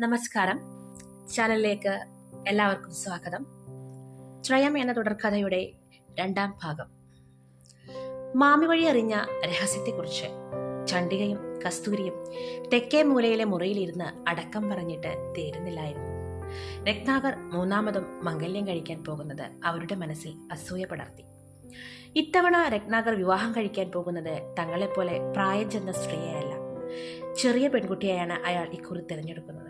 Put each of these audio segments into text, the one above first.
നമസ്കാരം. ചാനലിലേക്ക് എല്ലാവർക്കും സ്വാഗതം. ത്രയം എന്ന തുടർക്കഥയുടെ രണ്ടാം ഭാഗം. മാമി വഴി അറിഞ്ഞ രഹസ്യത്തെക്കുറിച്ച് ചണ്ഡികയും കസ്തൂരിയും തെക്കേ മൂലയിലെ മുറിയിലിരുന്ന് അടക്കം പറഞ്ഞിട്ട് തീരുന്നില്ലായിരുന്നു. രത്നാകർ മൂന്നാമതും മംഗല്യം കഴിക്കാൻ പോകുന്നത് അവരുടെ മനസ്സിൽ അസൂയ പടർത്തി. ഇത്തവണ രത്നാകർ വിവാഹം കഴിക്കാൻ പോകുന്നത് തങ്ങളെപ്പോലെ പ്രായം ചെന്ന സ്ത്രീയെയല്ല. ചെറിയ പെൺകുട്ടിയെയാണ് അയാൾ ഇക്കുറി തിരഞ്ഞെടുക്കുന്നത്.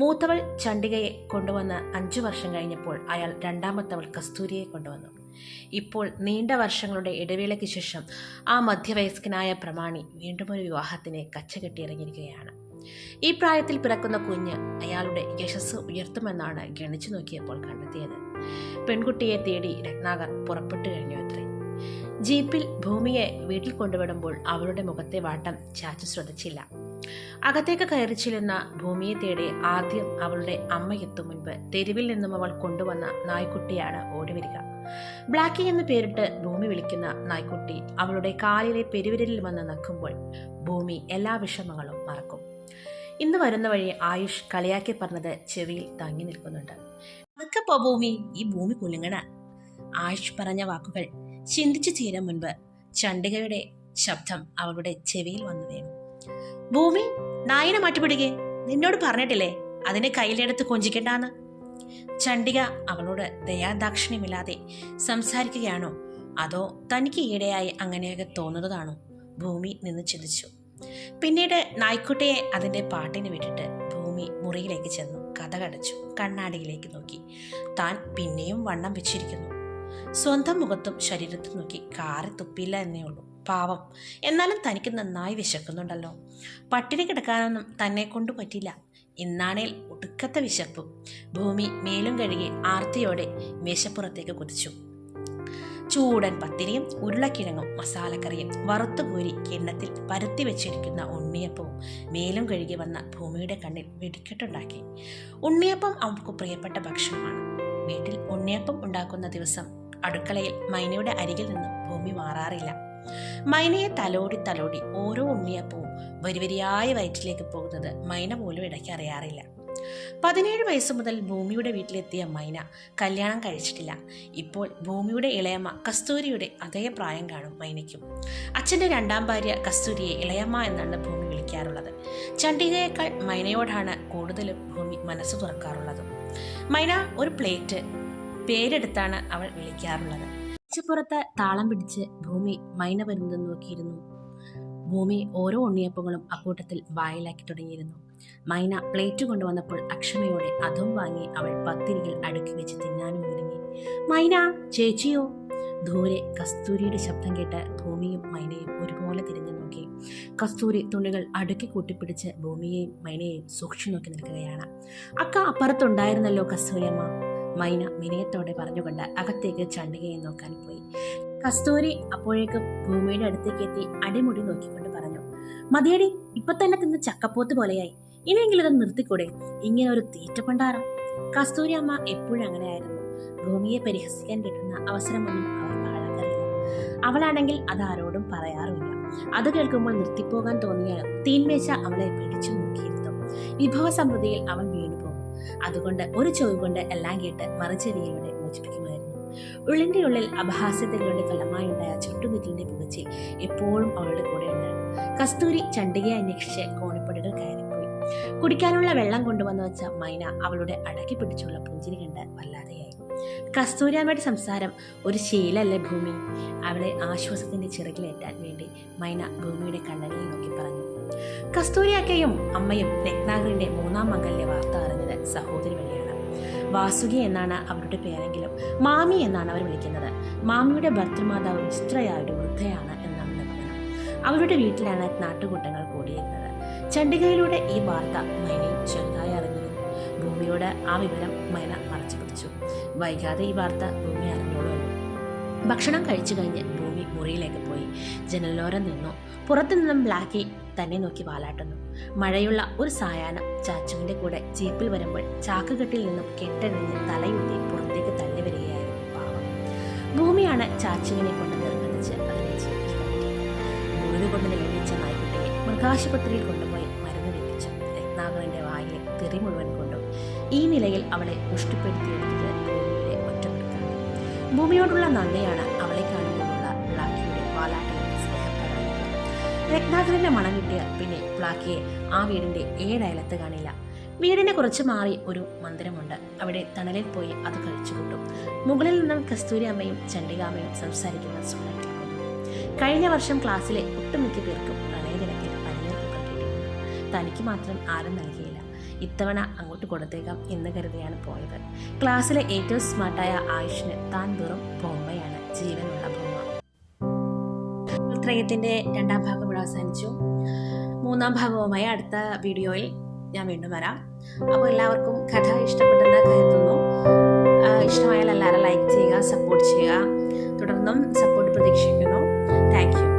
മൂത്തവൾ ചണ്ഡികയെ കൊണ്ടുവന്ന് അഞ്ചു വർഷം കഴിഞ്ഞപ്പോൾ അയാൾ രണ്ടാമത്തവൾ കസ്തൂരിയെ കൊണ്ടുവന്നു. ഇപ്പോൾ നീണ്ട വർഷങ്ങളുടെ ഇടവേളയ്ക്ക് ശേഷം ആ മധ്യവയസ്കനായ പ്രമാണി വീണ്ടും ഒരു വിവാഹത്തിന് കച്ചകെട്ടിയിറങ്ങിയിരിക്കുകയാണ്. ഈ പ്രായത്തിൽ പിറക്കുന്ന കുഞ്ഞ് അയാളുടെ യശസ് ഉയർത്തുമെന്നാണ് ഗണിച്ചു നോക്കിയപ്പോൾ കണ്ടെത്തിയത്. പെൺകുട്ടിയെ തേടി രത്നാകർ പുറപ്പെട്ടു കഴിഞ്ഞു അത്രേ. ജീപ്പിൽ ഭൂമിയെ വീട്ടിൽ കൊണ്ടുവിടുമ്പോൾ അവളുടെ മുഖത്തെ വാട്ടം ചാച്ചു ശ്രദ്ധിച്ചില്ല. അകത്തേക്ക് കയറി ചെല്ലുന്ന ഭൂമിയെ തേടി ആദ്യം അവളുടെ അമ്മ എത്തും മുൻപ് തെരുവിൽ നിന്നും അവൾ കൊണ്ടുവന്ന നായ്ക്കുട്ടിയാണ് ഓടിവരിക ബ്ലാക്കി എന്ന് പേരിട്ട് ഭൂമി വിളിക്കുന്ന നായ്ക്കുട്ടി അവളുടെ കാലിലെ പെരുവിരലിൽ വന്ന് നക്കുമ്പോൾ ഭൂമി എല്ലാ വിഷമങ്ങളും മറക്കും. ഇന്ന് വരുന്ന വഴി ആയുഷ് കളിയാക്കി പറഞ്ഞത് ചെവിയിൽ തങ്ങി നിൽക്കുന്നുണ്ട്. അതൊക്കെപ്പോ ഭൂമി ഈ ഭൂമി കുലുങ്ങണ. ആയുഷ് പറഞ്ഞ വാക്കുകൾ ചിന്തിച്ചു തീരാൻ മുൻപ് ചണ്ഡികയുടെ ശബ്ദം അവളുടെ ചെവിയിൽ വന്നു വീണു. ഭൂമി നായിനെ മാറ്റിപ്പിടികെ നിന്നോട് പറഞ്ഞിട്ടില്ലേ? അതിനെ കയ്യിലെടുത്ത് കൊഞ്ചിക്കണ്ടാന്ന്. ചണ്ഡിക അവളോട് ദയാദാക്ഷിണ്യമില്ലാതെ സംസാരിക്കുകയാണോ? അതോ തനിക്ക് ഈടെയായി അങ്ങനെയൊക്കെ തോന്നുന്നതാണോ ഭൂമി നിന്ന് ചിന്തിച്ചു. പിന്നീട് നായ്ക്കുട്ടിയെ അതിന്റെ പാട്ടിന് വിട്ടിട്ട് ഭൂമി മുറിയിലേക്ക് ചെന്നു. കഥ കടച്ചു. കണ്ണാടിയിലേക്ക് നോക്കി. താൻ പിന്നെയും വണ്ണം വെച്ചിരിക്കുന്നു. സ്വന്തം മുഖത്തും ശരീരത്തും നോക്കി. കാറി തുപ്പിയില്ല എന്നേ ഉള്ളൂ. പാവം. എന്നാലും തനിക്ക് നന്നായി വിശക്കുന്നുണ്ടല്ലോ. പട്ടിണി കിടക്കാനൊന്നും തന്നെ കൊണ്ട് പറ്റില്ല. ഇന്നാണേൽ ഒടുക്കത്തെ വിശപ്പ്. ഭൂമി മേലും കഴുകി ആർത്തിയോടെ മേശപ്പുറത്തേക്ക് കുതിച്ചു. ചൂടൻ പത്തിരിയും ഉരുളക്കിഴങ്ങും മസാലക്കറിയും വറുത്തുകോരി കിണ്ണത്തിൽ പരത്തി വെച്ചിരിക്കുന്ന ഉണ്ണിയപ്പവും മേലും കഴുകി വന്ന ഭൂമിയുടെ കണ്ണിൽ വെടിക്കെട്ടുണ്ടാക്കി. ഉണ്ണിയപ്പം അവൾക്ക് പ്രിയപ്പെട്ട ഭക്ഷണമാണ്. വീട്ടിൽ ഉണ്ണിയപ്പം ഉണ്ടാക്കുന്ന ദിവസം അടുക്കളയിൽ മൈനയുടെ അരികിൽ നിന്ന് ഭൂമി മാറാറില്ല മൈനയെ തലോടി തലോടി ഓരോ ഉണ്ണിയപ്പവും വരിവരിയായ വയറ്റിലേക്ക് പോകുന്നത് മൈന പോലും ഇടയ്ക്ക് അറിയാറില്ല. പതിനേഴ് വയസ്സ് മുതൽ ഭൂമിയുടെ വീട്ടിലെത്തിയ മൈന കല്യാണം കഴിച്ചിട്ടില്ല. ഇപ്പോൾ ഭൂമിയുടെ ഇളയമ്മ കസ്തൂരിയുടെ അതേ പ്രായം കാണും മൈനയ്ക്കും. അച്ഛന്റെ രണ്ടാം ഭാര്യ കസ്തൂരിയെ ഇളയമ്മ എന്നാണ് ഭൂമി വിളിക്കാറുള്ളത്. ചണ്ഡികയേക്കാൾ മൈനയോടാണ് കൂടുതലും ഭൂമി മനസ്സ് തുറക്കാറുള്ളത്. മൈന ഒരു പ്ലേറ്റ് പേരെടുത്താണ് അവൾ വിളിക്കാറുള്ളത്. പുറത്ത് താളം പിടിച്ച് ഭൂമി മൈന വരുന്നത് നോക്കിയിരുന്നു. ഭൂമി ഓരോ ഉണ്ണിയപ്പങ്ങളും അക്കൂട്ടത്തിൽ വായിലാക്കി തുടങ്ങിയിരുന്നു. മൈന പ്ലേറ്റ് കൊണ്ടുവന്നപ്പോൾ അക്ഷമയോടെ അതും വാങ്ങി അവൾ പത്തിരികൾ അടുക്കി വെച്ച് തിന്നാനും ഒരുങ്ങി. മൈന ചേച്ചിയോ? ദൂരെ കസ്തൂരിയുടെ ശബ്ദം കേട്ട് ഭൂമിയും മൈനയും ഒരുപോലെ തിരിഞ്ഞു നോക്കി. കസ്തൂരി തുണികൾ അടുക്കി കൂട്ടിപ്പിടിച്ച് ഭൂമിയെയും മൈനയെയും സൂക്ഷിച്ചു നോക്കി നിൽക്കുകയാണ്. അക്ക അപ്പുറത്തുണ്ടായിരുന്നല്ലോ കസ്തൂരിയമ്മ. മൈന വിനയത്തോടെ പറഞ്ഞുകൊണ്ട് അകത്തേക്ക് ചണ്ഡികയെ നോക്കാൻ പോയി. കസ്തൂരി അപ്പോഴേക്കും ഭൂമിയുടെ അടുത്തേക്ക് എത്തി അടിമുടി നോക്കിക്കൊണ്ട് പറഞ്ഞു മതിയടി ഇപ്പൊ തന്നെ തിന്ന് ചക്കപ്പോത്ത് പോലെയായി. ഇനിയെങ്കിലും ഇത് നിർത്തിക്കൂടെ? ഇങ്ങനെ ഒരു തീറ്റപ്പണ്ടാരം കസ്തൂരി അമ്മ എപ്പോഴും അങ്ങനെയായിരുന്നു. ഭൂമിയെ പരിഹസിക്കാൻ കിട്ടുന്ന അവസരമൊന്നും അവർ പാഴാക്കാറില്ല. അവളാണെങ്കിൽ അത് ആരോടും പറയാറുമില്ല. അത് കേൾക്കുമ്പോൾ നിർത്തിപ്പോകാൻ തോന്നിയാലും തീന്മേശ അവളെ പിടിച്ചു നോക്കിയിരുന്നു വിഭവസമൃദ്ധിയിൽ വീണുപോകും അതുകൊണ്ട് ഒരു ചോവ് കൊണ്ട് എല്ലാം കേട്ട് മറുചെടിയിലൂടെ മോചിപ്പിക്കുമായിരുന്നു. ഉള്ളിന്റെ ഉള്ളിൽ അപഹാസ്യതകളുടെ ഫലമായുണ്ടായ ചുട്ടുനിറ്റിന്റെ പുകച്ചി എപ്പോഴും അവളുടെ കൂടെ ഉണ്ടായിരുന്നു. കസ്തൂരി ചണ്ടികയെ അന്വേഷിച്ച് കോണിപ്പടികൾ കയറിപ്പോയി. കുടിക്കാനുള്ള വെള്ളം കൊണ്ടുവന്നു വെച്ച മൈന അവളുടെ അടക്കി പിടിച്ചുള്ള പുഞ്ചിരി കണ്ട് വല്ലാതെയായി. കസ്തൂരിയമ്മയുടെ സംസാരം ഒരു ശീലല്ലേ ഭൂമി? അവളെ ആശ്വാസത്തിന്റെ ചിറകിലേറ്റാൻ വേണ്ടി മൈന ഭൂമിയുടെ കണ്ണനെ നോക്കി പറഞ്ഞു. കസ്തൂരിയാക്കയും അമ്മയും രത്നാകറിന്റെ മൂന്നാം മകളിലെ വാർത്ത അറിഞ്ഞത് സഹോദരി വഴിയാണ്. വാസുകി എന്നാണ് അവരുടെ പേരെങ്കിലും മാമി എന്നാണ് അവർ വിളിക്കുന്നത്. മാമിയുടെ ഭർത്തൃമാതാവ് വിചിത്രയായ ഒരു വൃദ്ധയാണ് എന്നാണ് നിഗമനം. അവരുടെ വീട്ടിലാണ് നാട്ടുകൂട്ടങ്ങൾ കൂടിയിരുന്നത്. ചണ്ഡികയിലൂടെ ഈ വാർത്ത മൈനയും ചെറുതായി അറിഞ്ഞിരുന്നു. ഭൂമിയോട് ആ വിവരം മൈന മറച്ചു പിടിച്ചു. വൈകാതെ ഈ വാർത്ത ഭൂമി അറിഞ്ഞോളൂ ഭക്ഷണം കഴിച്ചു കഴിഞ്ഞ് ഭൂമി മുറിയിലേക്ക് പോയി. ജനലോരം നിന്നു. പുറത്തു നിന്നും ബ്ലാക്കി തന്നെ നോക്കി വാലാട്ടുന്നു. മഴയുള്ള ഒരു സായാഹ്നം ചാച്ചുവിന്റെ കൂടെ ജീപ്പിൽ വരുമ്പോൾ ചാക്കുകെട്ടിൽ നിന്നും കെട്ടഴിഞ്ഞ് തലയുത്തി പുറത്തേക്ക് തള്ളി വരികയായിരുന്നു. പാവം. ഭൂമിയാണ് ചാച്ചുവിനെ കൊണ്ട് നിർബന്ധിച്ച് അതിനെ ജീവിച്ചു കയറ്റി മുറിവ് കൊണ്ട് നിലവിളിച്ച നായ്ക്കുട്ടിയെ മൃഗാശുപത്രിയിൽ കൊണ്ടുപോയി മരുന്ന് വെപ്പിച്ചു. രത്നാകരന്റെ വായിലെ തെറി മുഴുവൻ ഈ നിലയിൽ അവളെ പുഷ്ടിപ്പെടുത്തിയെടുത്തത് ഭൂമിയുടെ ഒറ്റപ്പെടുത്താണ്. ഭൂമിയോടുള്ള നന്ദിയാണ് അവളെ കാണുമ്പോഴുള്ള ബ്ലാക്കിയുടെ സ്നേഹപ്രകടനങ്ങൾ രത്നാകരന്റെ മണം കിട്ടിയ പിന്നെ ബ്ലാക്കിയെ ആ വീടിന്റെ ഏഴയലത്ത് കാണില്ല. വീടിനെ കുറച്ച് മാറി ഒരു മന്ദിരമുണ്ട്. അവിടെ തണലിൽ പോയി അത് കഴിച്ചു കൂട്ടും മുകളിൽ നിന്നും കസ്തൂരി അമ്മയും ചണ്ഡികാമ്മയും സംസാരിക്കുന്ന സ്വരം കഴിഞ്ഞ വർഷം ക്ലാസ്സിലെ ഒട്ടുമിക്ക പേർക്കും പ്രണയദിനത്തിൽ പനിനീർപ്പൂക്കൾ കിട്ടിയിരുന്നു തനിക്ക് മാത്രം ആരും നൽകിയില്ല. ഇത്തവണ അങ്ങോട്ട് കൊടുത്തേക്കാം എന്ന് കരുതിയാണ് പോയത്. ക്ലാസ്സിലെ ഏറ്റവും സ്മാർട്ടായ ആയുഷിന് താൻ വെറും ബോംബയാണ് ജീവനുള്ള ബൊമ്മ ത്രയത്തിന്റെ രണ്ടാം ഭാഗം ഇവിടെ അവസാനിച്ചു. മൂന്നാം ഭാഗവുമായി അടുത്ത വീഡിയോയിൽ ഞാൻ വീണ്ടും വരാം. അപ്പോൾ എല്ലാവർക്കും കഥ ഇഷ്ടപ്പെട്ടെന്ന് കരുതുന്നു ഇഷ്ടമായാൽ എല്ലാവരും ലൈക്ക് ചെയ്യുക സപ്പോർട്ട് ചെയ്യുക. തുടർന്നും സപ്പോർട്ട് പ്രതീക്ഷിക്കുന്നു.